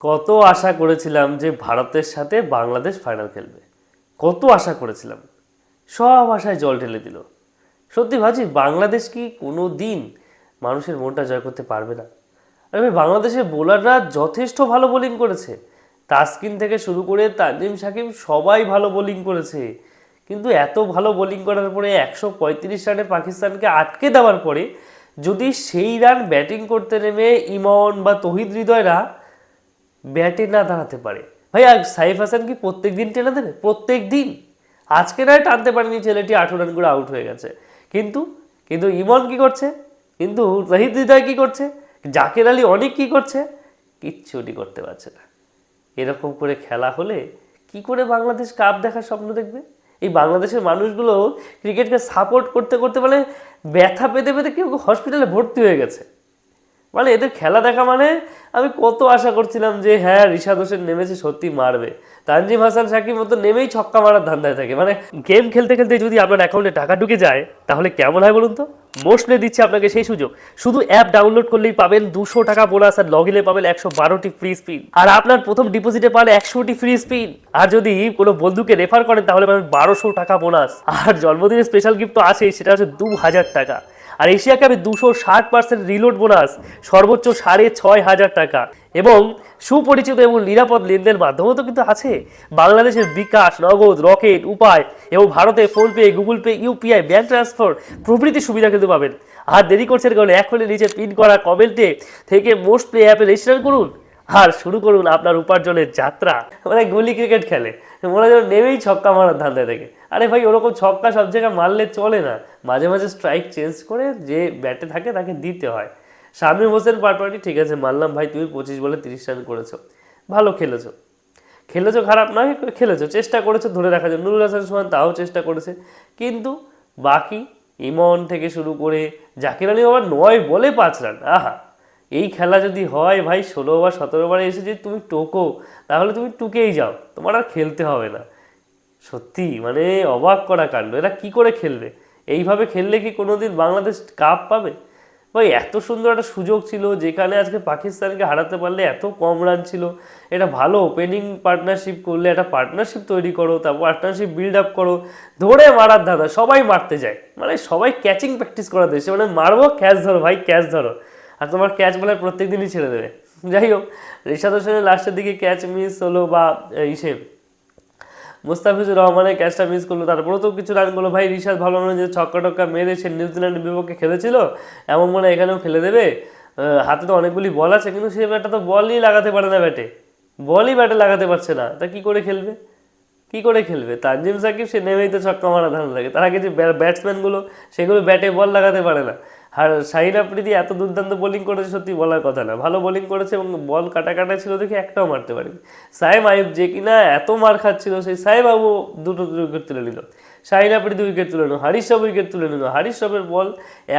কত আশা করেছিলাম যে ভারতের সাথে বাংলাদেশ ফাইনাল খেলবে। কত আশা করেছিলাম। সব আশায় জল ঢেলে দিল। সত্যি ভাবছি বাংলাদেশ কি কোনো দিন মানুষের মনটা জয় করতে পারবে না? আরে বাংলাদেশের বোলাররা যথেষ্ট ভালো বোলিং করেছে। তাসকিন থেকে শুরু করে তানজিম সাকিব সবাই ভালো বোলিং করেছে। কিন্তু এত ভালো বোলিং করার পরে একশো পঁয়ত্রিশ রানে পাকিস্তানকে আটকে দেওয়ার পরে যদি সেই রান ব্যাটিং করতে নেমে ইমন বা তহিদ হৃদয়রা ব্যাটে না দাঁড়াতে পারে। ভাই আর সাইফ হাসান কি প্রত্যেক দিন টেনে দেবে? প্রত্যেক দিন আজকে নয়, টানতে পারেনি ছেলেটি আঠেরো রান করে আউট হয়ে গেছে। কিন্তু কিন্তু ইমন কি করছে? কিন্তু রহিদ হৃদয় কী করছে? জাকের আলী অনেক কি করছে? কিচ্ছুটি করতে পারছে না। এরকম করে খেলা হলে কি করে বাংলাদেশ কাপ দেখার স্বপ্ন দেখবে? এই বাংলাদেশের মানুষগুলো ক্রিকেটকে সাপোর্ট করতে করতে মানে ব্যথা পেতে পেতে কেউ হসপিটালে ভর্তি হয়ে গেছে। মানে এদের খেলা দেখা মানে আমি কত আশা করছিলাম যে হ্যাঁ ঋষাদ হোসেন নেমেছে, সত্যি মারবে। তানজিম হাসান, সাকিব মতো নেমেই ছক্কা মারার ধান্দায় থাকে। মানে গেম খেলতে খেলতে যদি আপনার অ্যাকাউন্টে টাকা ঢুকে যায়, তাহলে কেমন হয় বলুন তো? মোস্টলি দিচ্ছে আপনাকে সেই সুযোগ। শুধু অ্যাপ ডাউনলোড করলেই পাবেন দুশো টাকা বোনাস আর লগ ইনে পাবেন একশো বারোটি ফ্রি স্পিন আর আপনার প্রথম ডিপোজিটে পাবেন একশোটি ফ্রি স্পিন আর যদি কোনো বন্ধুকে রেফার করেন, তাহলে পাবেন বারোশো টাকা বোনাস আর জন্মদিনের স্পেশাল গিফট তো আছেই, সেটা হচ্ছে দু হাজার টাকা। আর এশিয়া কাপে দুশো ষাট পার্সেন্ট রিলোড বোনাস, সর্বোচ্চ সাড়ে ছয় হাজার টাকা। এবং সুপরিচিত এবং নিরাপদ লেনদেন মাধ্যমও তো কিন্তু আছে। বাংলাদেশের বিকাশ, নগদ, রকেট, উপায় এবং ভারতে PhonePe, Google Pay, UPI bank transfer প্রভৃতি সুবিধা কিন্তু পাবেন। আর দেরি করছেন কারণ এখনই নিচে পিন করা কমেন্টে থেকে মোস্ট প্লে অ্যাপে রেজিস্টার করুন। আর শুরু করুন আপনার উপার্জনের যাত্রা। মানে গুলি ক্রিকেট খেলে। মনে যেন নেমেই ছক্কা মারার ধান্দায় থেকে। আরে ভাই, ওরকম ছক্কা সব জায়গায় মারলে চলে না। মাঝে মাঝে স্ট্রাইক চেঞ্জ করে যে ব্যাটে থাকে তাকে দিতে হয়। শামীম হোসেন পাটোয়ারি, ঠিক আছে মানলাম ভাই, তুমি পঁচিশ বলে তিরিশ রান করেছ। ভালো খেলেছো। খেলেছো খারাপ নয়, খেলেছো, চেষ্টা করেছ ধরে রাখা যায় নুরুল হাসান সোহান তাও চেষ্টা করেছে। কিন্তু বাকি ইমন থেকে শুরু করে জাকির আলী আবার নয় বলে পাঁচ রান আহা! এই খেলা যদি হয় ভাই, ষোলো ওভার সতেরো ওভারে এসে যদি তুমি টোকো, তাহলে তুমি টুকেই যাও। তোমার আর খেলতে হবে না। সত্যি মানে অবাক করা কাণ্ড। এরা কি করে খেলবে? এইভাবে খেললে কি কোনো দিন বাংলাদেশ কাপ পাবে? ভাই, এত সুন্দর একটা সুযোগ ছিল যেখানে আজকে পাকিস্তানকে হারাতে পারলে এত কম রান ছিল। এটা ভালো ওপেনিং পার্টনারশিপ করলে, একটা পার্টনারশিপ তৈরি করো, তারপর পার্টনারশিপ বিল্ড আপ করো। ধরে মারার ধাঁধা, সবাই মারতে যায়। মানে সবাই ক্যাচিং প্র্যাকটিস করা দেশে মানে মারবো ক্যাচ ধরো, ভাই ক্যাচ ধরো। আর তোমার ক্যাচ বলে প্রত্যেক দিনই ছেড়ে দেবে। যাই হোক ঋষাদ হোসেনের লাস্টের দিকে ক্যাচ মিস হলো বা ইসে। মুস্তাফিজুর রহমানের ক্যাচটা মিস করল, তারপরেও তো কিছু রান করল। ভাই ঋষাদ ভালো মনে যে ছক্কা টক্কা মেরে সে নিউজিল্যান্ডের বিপক্ষে খেলেছিল, এমন মনে এখানেও খেলে দেবে। হাতে তো অনেকগুলি বল আছে, কিন্তু সে ব্যাটটা তো বলই লাগাতে পারে না ব্যাটে। বলই ব্যাটে লাগাতে পারছে না। তা কি করে খেলবে? কি করে খেলবে? তানজিম সাকিব, সে নেমেই তো ছক্কা মারা ধান লাগে তার আগে যে ব্যাটসম্যানগুলো সেগুলো ব্যাটে বল লাগাতে পারে না। আর শাহিন আফ্রিদি এত দুর্দান্ত বোলিং করেছে সত্যি বলার কথা না। ভালো বোলিং করেছে এবং বল কাটা কাটা ছিল দেখে একটাও মারতে পারেনি। সাহেব আইব যে কিনা এত মার খাচ্ছিল, সেই সাহেব বাবু দুটো উইকেট তুলে নিল। শাহিন আফ্রিদি উইকেট তুলে নিল হারিস সব উইকেট তুলে নিল। হারিস সবের বল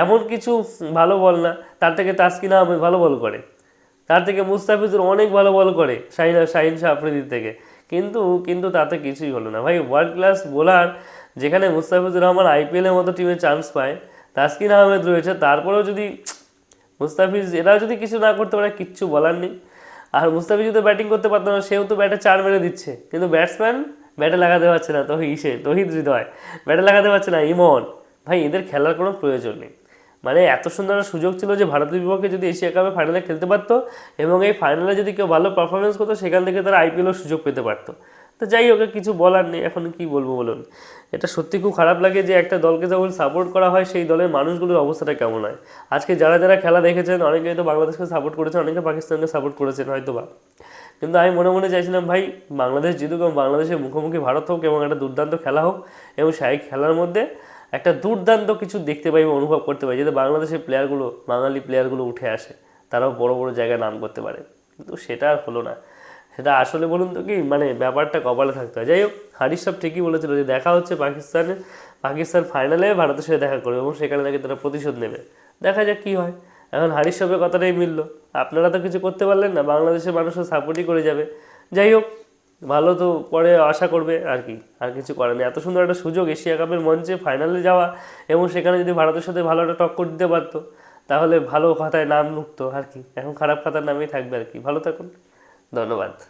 এমন কিছু ভালো বল না, তার থেকে তাসকিনা আহমেদ ভালো বল করে। তার থেকে মুস্তাফিজুর অনেক ভালো বল করে শাহিন শাহিন শাহ আফ্রিদির থেকে। কিন্তু কিন্তু তাতে কিছুই হলো না। ভাই ওয়ার্ল্ড ক্লাস বোলার যেখানে মুস্তাফিজুর রহমান আইপিএলের মতো টিমে চান্স পায় তাসকিন আহমেদ রয়েছে, তারপরেও যদি, মুস্তাফিজ এরা যদি কিছু না করতে পারে, কিচ্ছু বলার নেই। আর মুস্তাফিজ যদি ব্যাটিং করতে পারতো না, সেও তো ব্যাটে চার মেরে দিচ্ছে। কিন্তু ব্যাটসম্যান ব্যাটে লাগাতে পারছে না তো ইসে, তহিদ হৃদয়। ব্যাটে লাগাতে পারছে না, ইমন। ভাই, এদের খেলার কোনো প্রয়োজন নেই। মানে এত সুন্দর সুযোগ ছিল যে ভারতের বিপক্ষে যদি এশিয়া কাপে ফাইনালে খেলতে পারতো, এবং এই ফাইনালে যদি কেউ ভালো পারফরমেন্স করতো, সেখান থেকে তারা আইপিএলও সুযোগ পেতে পারতো। তো যাই হোক কিছু বলার নেই। এখন কি বলব বলুন? এটা সত্যি খুব খারাপ লাগে যে একটা দলকে যখন সাপোর্ট করা হয়, সেই দলের মানুষগুলোর অবস্থাটা কেমন হয়? আজকে যারা যারা খেলা দেখেছেন অনেকে হয়তো বাংলাদেশকে সাপোর্ট করেছেন, অনেকে পাকিস্তানকে সাপোর্ট করেছেন হয়তো বা কিন্তু আমি মনে মনে চাইছিলাম, ভাই, বাংলাদেশ জিতুক এবং বাংলাদেশের মুখোমুখি ভারত হোক এবং একটা দুর্দান্ত খেলা হোক এবং সেই খেলার মধ্যে একটা দুর্দান্ত কিছু দেখতে পাই বা অনুভব করতে পারি যাতে বাংলাদেশের প্লেয়ারগুলো বাঙালি প্লেয়ারগুলো উঠে আসে, তারাও বড় বড় জায়গায় নাম করতে পারে। কিন্তু সেটা আর হলো না। সেটা আসলে বলুন তো কি মানে ব্যাপারটা কপালে থাকতে হয়। যাই হোক হারিস সব ঠিকই বলেছিল যে দেখা হচ্ছে পাকিস্তানে, পাকিস্তান ফাইনালে ভারতের সাথে দেখা করবে এবং সেখানে নাকি তারা প্রতিশোধ নেবে। দেখা যাক কী হয়। এখন হারিস সবের কথাটাই মিললো। আপনারা তো কিছু করতে পারলেন না, বাংলাদেশের মানুষও সাপোর্টই করে যাবে। যাই হোক, ভালো তো পরে আশা করবে আর কি, আর কিছু করে না এত সুন্দর একটা সুযোগ এশিয়া কাপের মঞ্চে ফাইনালে যাওয়া এবং সেখানে যদি ভারতের সাথে ভালো একটা টক্কর দিতে পারতো, তাহলে ভালো খাতায় নাম ঢুকতো আর কি। এখন খারাপ খাতার নামেই থাকবে আর কি। ভালো থাকুন। ধন্যবাদ।